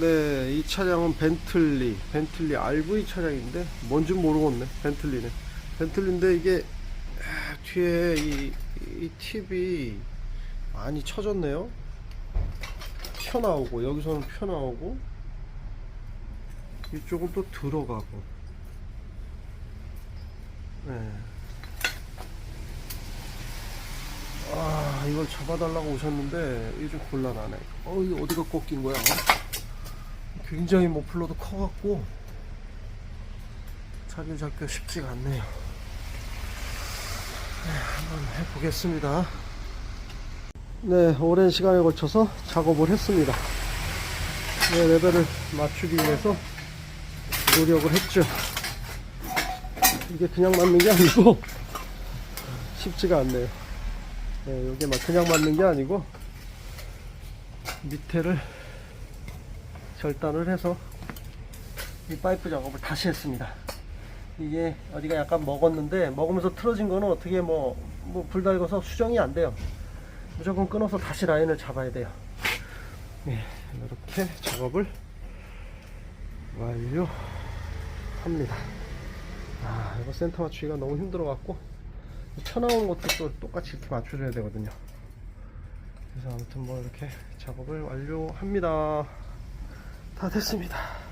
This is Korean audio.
네, 이 차량은 벤틀리, 벤틀리 RV 차량인데 뭔지 모르겠네. 벤틀리네. 벤틀리인데 이게 아, 뒤에 이, 이 팁이 많이 쳐졌네요. 펴나오고 여기서는 펴나오고 이쪽은 또 들어가고. 네. 아, 이걸 잡아달라고 오셨는데 이게 좀 곤란하네. 어, 이게 어디가 꺾인 거야? 굉장히 머플러도 커갖고 자기 잡기가 쉽지가 않네요. 네, 한번 해보겠습니다. 네, 오랜 시간에 걸쳐서 작업을 했습니다. 네, 레벨을 맞추기 위해서 노력을 했죠. 이게 그냥 맞는 게 아니고 쉽지가 않네요. 네, 이게 막 그냥 맞는 게 아니고 밑에를 절단을 해서 이 파이프 작업을 다시 했습니다. 이게 어디가 약간 먹었는데 먹으면서 틀어진 거는 어떻게 뭐, 뭐 불달궈서 수정이 안 돼요. 무조건 끊어서 다시 라인을 잡아야 돼요. 네, 이렇게 작업을 완료합니다. 아, 이거 센터 맞추기가 너무 힘들어 갖고 펴나오는 것도 또 똑같이 이렇게 맞춰줘야 되거든요. 그래서 아무튼 뭐 이렇게 작업을 완료합니다. 다 됐습니다.